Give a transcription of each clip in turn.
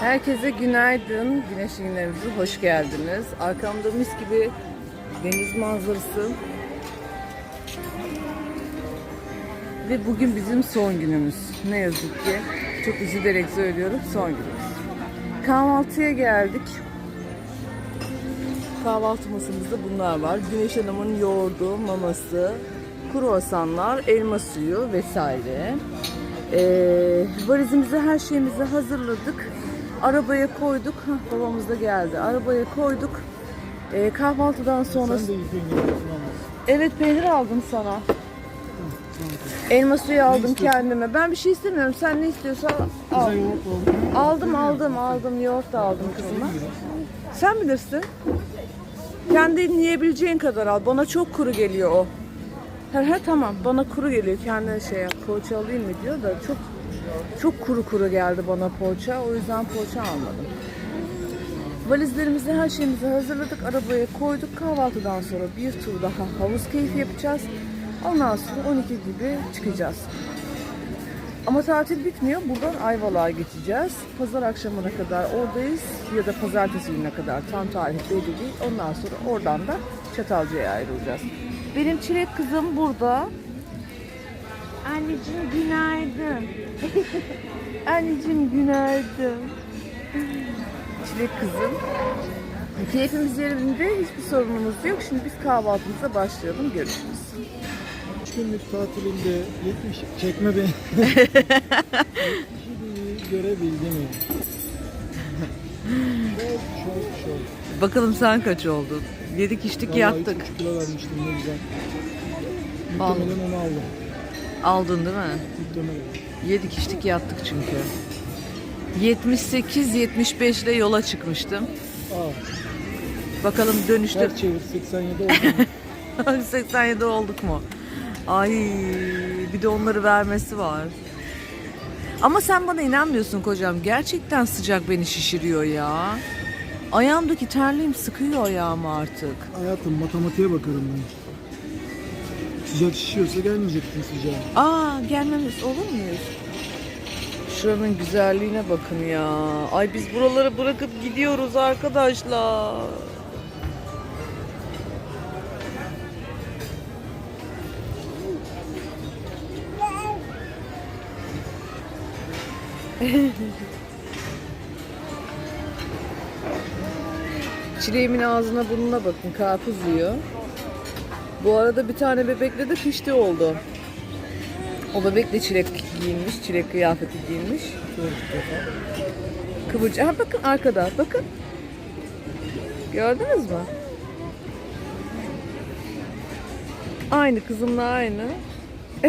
Herkese günaydın. Güneş günlerimize hoş geldiniz. Arkamda mis gibi deniz manzarası. Ve bugün bizim son günümüz. Ne yazık ki. Çok üzülerek söylüyorum son günümüz. Kahvaltıya geldik. Kahvaltı masamızda bunlar var. Güneş Hanım'ın yoğurdu, maması, kruvasanlar, elma suyu vesaire. Ee, valizimizi, her şeyimizi hazırladık. Arabaya koyduk. Hah, babamız da geldi. Arabaya koyduk. Ee, kahvaltıdan sonra... Sen de iyi peynir almışsın ama. Evet peynir aldım sana. Elma suyu aldım kendime. Ben bir şey istemiyorum. Sen ne istiyorsan al. Yoğurt. Aldım aldım aldım. Yoğurt da aldım kızıma. Sen bilirsin. Kendin yiyebileceğin kadar al. Bana çok kuru geliyor o. He he tamam. Bana kuru geliyor. Kendine şey yap. Poğaça alayım mı diyor da çok çok kuru kuru geldi bana poğaça. O yüzden poğaça almadım. Valizlerimizi, her şeyimizi hazırladık. Arabaya koyduk. Kahvaltıdan sonra bir tur daha havuz keyfi yapacağız. Ondan sonra 12 gibi çıkacağız. Ama tatil bitmiyor. Buradan Ayvalık'a geçeceğiz. Pazar akşamına kadar oradayız ya da pazartesi gününe kadar tam tarih belli değil. Ondan sonra oradan da Çatalca'ya ayrılacağız. Benim çilek kızım burada. Anneciğim günaydın. Anneciğim günaydın. Çilek kızım. Keyfimiz yerinde hiçbir sorunumuz yok. Şimdi biz kahvaltımıza başlayalım. Görüşürüz. 3 günlük tatilinde 70 çekme beni. 70'i görebildi mi? Bakalım sen kaç oldun? Yedik içtik Vallahi yattık. 3,5 kilo vermiştim ne güzel. Muhtemelen onu aldım. Aldın değil mi? Yedik içtik yattık çünkü. 78-75 ile yola çıkmıştım. Aa, Bakalım dönüşte her çevir 87 oldu. mu? 87 olduk mu? Ay bir de onları vermesi var. Ama sen bana inanmıyorsun kocam. Gerçekten sıcak beni şişiriyor ya. Ayağımdaki terliğim sıkıyor ayağımı artık. Hayatım matematiğe bakarım ben. Sıcak şişiyorsa gelmeyecektin sıcağa. Aa gelmemiz olur muyuz? Şuranın güzelliğine bakın ya. Ay biz buraları bırakıp gidiyoruz arkadaşlar. Çileğimin ağzına burnuna bakın karpuz yiyor. Bu arada bir tane bebekle de pişti oldu. O bebek de çilek giyinmiş, çilek kıyafeti giyinmiş. Kıvırcık. Ha bakın arkada, bakın. Gördünüz mü? Aynı kızımla aynı.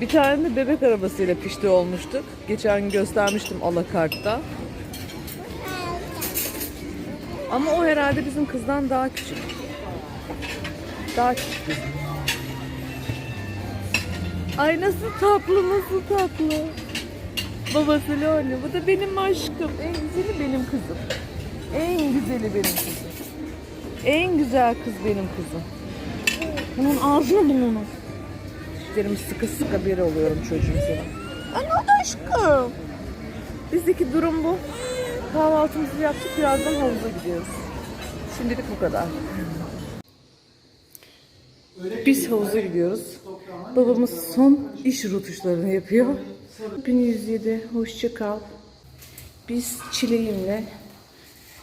bir tane de bebek arabasıyla pişti olmuştuk. Geçen gün göstermiştim alakartta. Ama o herhalde bizim kızdan daha küçük. Daha küçük. Ay nasıl tatlı, nasıl tatlı. Babası Leone, bu da benim aşkım. En güzeli benim kızım. En güzeli benim kızım. En güzel kız benim kızım. Bunun ağzını bulunu. Dişlerimi sıkı sıkı bir oluyorum çocuğum sana. Anne aşkım. Bizdeki durum bu. Kahvaltımızı yaptık, birazdan havuza gidiyoruz. Şimdilik bu kadar. Biz havuza gidiyoruz. Babamız son iş rutuşlarını yapıyor. 1107 hoşça kal. Biz çileğimle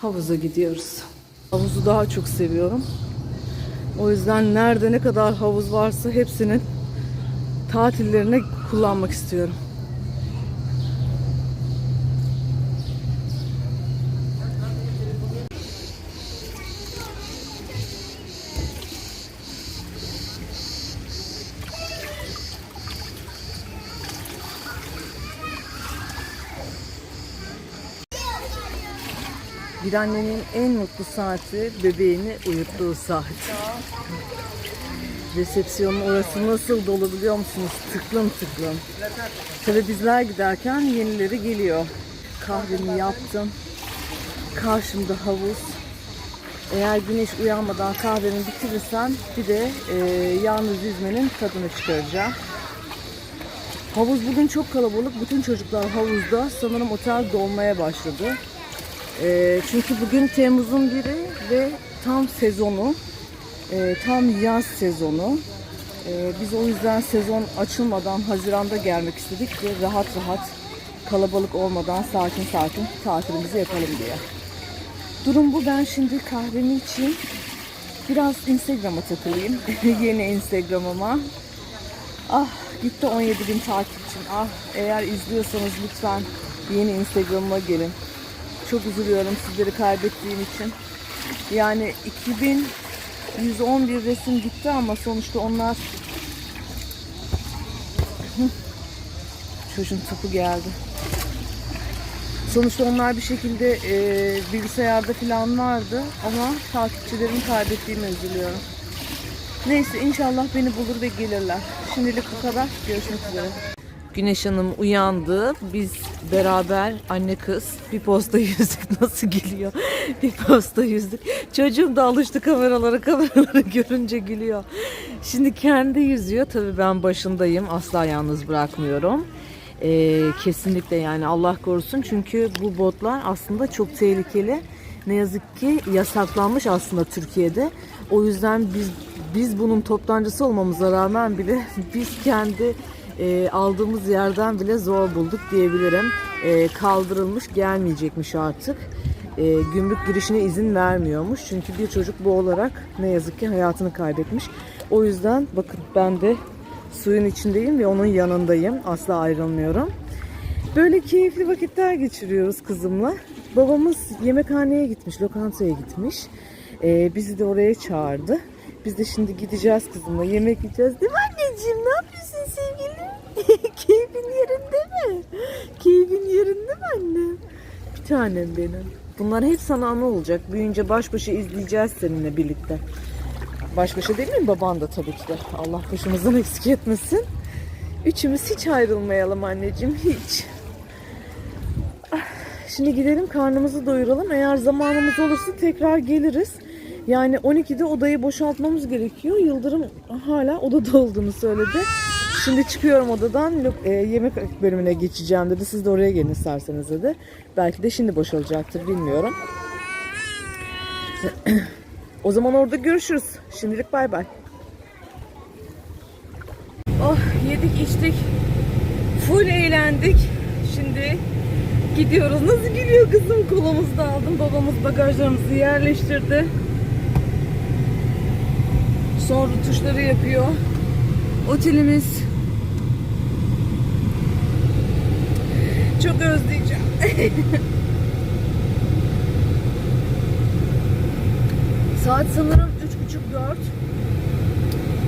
havuza gidiyoruz. Havuzu daha çok seviyorum. O yüzden nerede ne kadar havuz varsa hepsinin tatillerine kullanmak istiyorum. Bir annenin en mutlu saati bebeğini uyuttuğu saat. Resepsiyonun orası nasıl dolu biliyor musunuz? Tıklım tıklım. Tabii bizler giderken yenileri geliyor. Kahvemi yaptım. Karşımda havuz. Eğer güneş uyanmadan kahvemi bitirirsem bir de e, yalnız yüzmenin tadını çıkaracağım. Havuz bugün çok kalabalık. Bütün çocuklar havuzda. Sanırım otel dolmaya başladı. Ee, çünkü bugün Temmuz'un biri ve tam sezonu. Ee, tam yaz sezonu. Ee, biz o yüzden sezon açılmadan Haziran'da gelmek istedik ve rahat rahat kalabalık olmadan sakin sakin tatilimizi yapalım diye. Durum bu. Ben şimdi kahvemi içeyim. Biraz Instagram'a takılayım. Yeni Instagram'ıma. Ah gitti 17 bin takipçim. Ah eğer izliyorsanız lütfen yeni Instagram'ıma gelin. Çok üzülüyorum sizleri kaybettiğim için. Yani 2111 resim gitti ama sonuçta onlar çocuğun topu geldi. Sonuçta onlar bir şekilde e, bilgisayarda falan vardı ama takipçilerimi kaybettiğimi üzülüyorum. Neyse inşallah beni bulur ve gelirler. Şimdilik bu kadar. Görüşmek üzere. Güneş Hanım uyandı. Biz beraber anne kız bir posta yüzdük. Nasıl gülüyor? Bir posta yüzdük. Çocuğum da alıştı kameralara kameraları görünce gülüyor. Şimdi kendi yüzüyor. Tabii ben başındayım. Asla yalnız bırakmıyorum. Ee, kesinlikle yani Allah korusun. Çünkü bu botlar aslında çok tehlikeli. Ne yazık ki yasaklanmış aslında Türkiye'de. O yüzden biz biz bunun toptancısı olmamıza rağmen bile biz kendi e, aldığımız yerden bile zor bulduk diyebilirim. E, kaldırılmış gelmeyecekmiş artık. E, gümrük girişine izin vermiyormuş. Çünkü bir çocuk bu olarak ne yazık ki hayatını kaybetmiş. O yüzden bakın ben de suyun içindeyim ve onun yanındayım. Asla ayrılmıyorum. Böyle keyifli vakitler geçiriyoruz kızımla. Babamız yemekhaneye gitmiş, lokantaya gitmiş. Ee, bizi de oraya çağırdı. Biz de şimdi gideceğiz kızımla yemek yiyeceğiz. Değil mi anneciğim? Ne yapıyorsun sevgilim? Keyfin yerinde mi? Keyfin yerinde mi anne? Bir tanem benim. Bunlar hep sana anı olacak. Büyüyünce baş başa izleyeceğiz seninle birlikte. Baş başa değil mi? Baban da tabii ki de. Allah başımızdan eksik etmesin. Üçümüz hiç ayrılmayalım anneciğim hiç. Ah, Şimdi gidelim karnımızı doyuralım. Eğer zamanımız olursa tekrar geliriz. Yani 12'de odayı boşaltmamız gerekiyor. Yıldırım hala odada olduğunu söyledi. Şimdi çıkıyorum odadan e, yemek bölümüne geçeceğim dedi. Siz de oraya gelin isterseniz dedi. Belki de şimdi boşalacaktır bilmiyorum. o zaman orada görüşürüz. Şimdilik bay bay. Oh yedik içtik. Full eğlendik. Şimdi gidiyoruz. Nasıl gülüyor kızım kolumuzda aldım. Babamız bagajlarımızı yerleştirdi. Sonra tuşları yapıyor. Otelimiz. Çok özleyeceğim. Saat sanırım üç buçuk dört.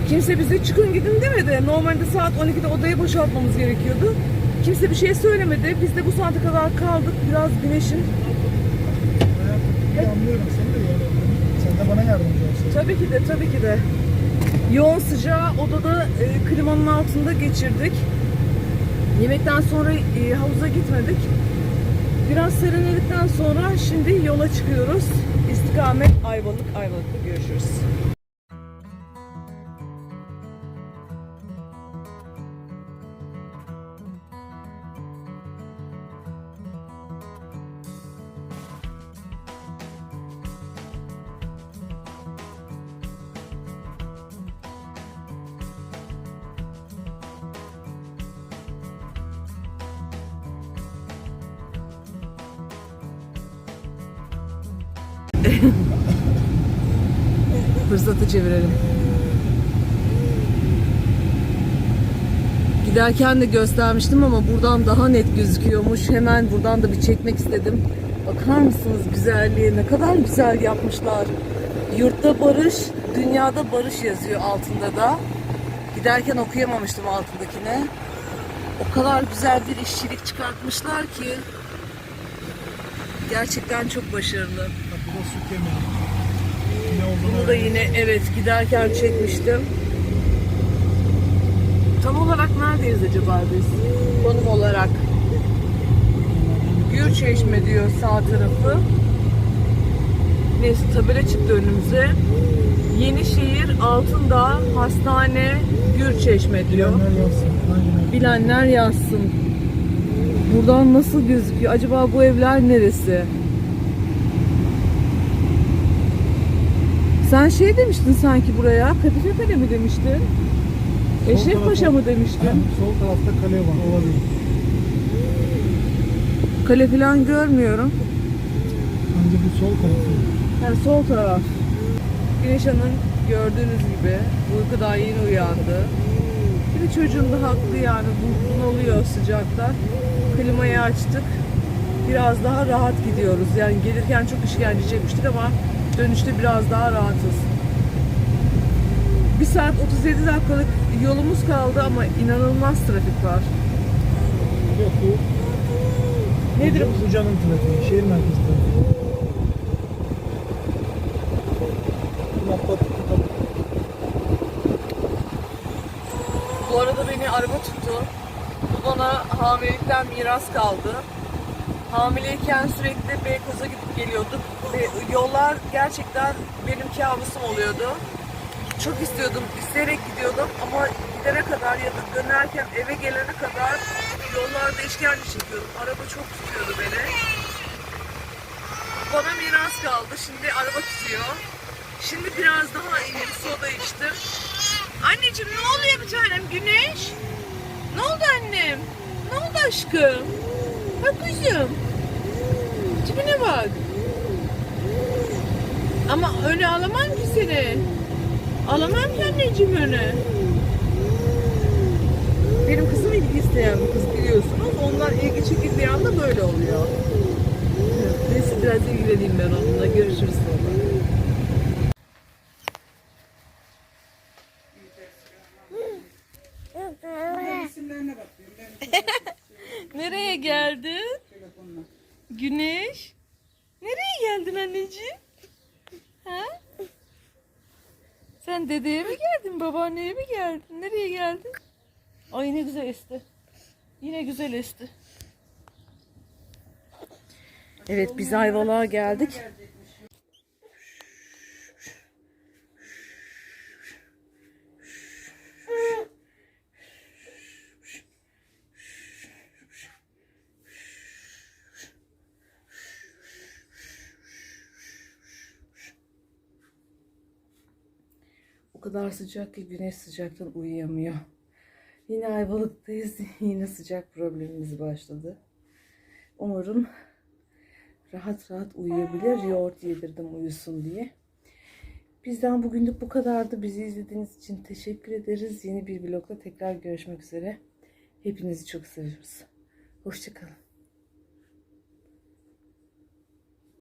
Kimse bize çıkın gidin demedi. Normalde saat 12'de odayı boşaltmamız gerekiyordu. Kimse bir şey söylemedi. Biz de bu saate kadar kaldık. Biraz güneşin. Anlıyorum seni de yani. Sen de bana yardımcı olsun. Tabii ki de, tabii ki de. Yoğun sıcağı odada e, klimanın altında geçirdik. Yemekten sonra e, havuza gitmedik. Biraz serinledikten sonra şimdi yola çıkıyoruz. İstikamet Ayvalık, Ayvalık'ta görüşürüz. Fırsatı çevirelim. Giderken de göstermiştim ama buradan daha net gözüküyormuş. Hemen buradan da bir çekmek istedim. Bakar mısınız güzelliğe? Ne kadar güzel yapmışlar. Yurtta barış, dünyada barış yazıyor altında da. Giderken okuyamamıştım altındakine. O kadar güzel bir işçilik çıkartmışlar ki. Gerçekten çok başarılı. Da su Bunu da yine evet giderken çekmiştim. Tam olarak neredeyiz acaba biz? Konum olarak. Gürçeşme diyor sağ tarafı. Neyse tabela çıktı önümüze. Yenişehir Altındağ Hastane Gürçeşme diyor. Bilenler yazsın. Aynen bilenler yazsın. Buradan nasıl gözüküyor? Acaba bu evler neresi? Sen şey demiştin sanki buraya. Kadife Kale mi demiştin? Sol Eşref Paşa mı demiştin? Sol tarafta kale var olabilir. Kale falan görmüyorum. Bence bu sol tarafı. Yani sol taraf. Güneş Hanım gördüğünüz gibi uykudan yeni uyandı. Bir de çocuğum da haklı yani bu- bunalıyor sıcakta. Klimayı açtık. Biraz daha rahat gidiyoruz. Yani gelirken çok işkence çekmiştik ama dönüşte biraz daha rahatız. 1 saat 37 dakikalık yolumuz kaldı ama inanılmaz trafik var. Yok bu. Nedir bu? Buca'nın trafiği. Şehir merkezi trafiği. Bu arada beni araba tuttu. Bu bana hamilelikten miras kaldı. Hamileyken sürekli Beykoz'a gidip geliyorduk. Ve yollar gerçekten benim kabusum oluyordu. Çok istiyordum, isteyerek gidiyordum ama gidene kadar ya da dönerken eve gelene kadar yollarda işkence çekiyordum. Araba çok tutuyordu beni. Bana miras kaldı. Şimdi araba tutuyor. Şimdi biraz daha iyi soda içtim. Anneciğim ne oluyor bir tanem güneş? Ne oldu annem? Ne oldu aşkım? Bak kuzum. Tipine bak. Ama öne alamam ki seni. Alamam ki anneciğim öne. Benim kızım ilgi isteyen bir kız biliyorsunuz. Onlar ilgi çekildiği anda böyle oluyor. Neyse biraz ilgileneyim ben onunla. Görüşürüz sonra. Ay ne güzel esti. Yine güzel esti. Evet biz Ayvalık'a geldik. O kadar sıcak ki güneş sıcaktan uyuyamıyor. Yine Ayvalık'tayız. Yine sıcak problemimiz başladı. Umarım rahat rahat uyuyabilir. Yoğurt yedirdim uyusun diye. Bizden bugünlük bu kadardı. Bizi izlediğiniz için teşekkür ederiz. Yeni bir vlogla tekrar görüşmek üzere. Hepinizi çok seviyoruz. Hoşçakalın.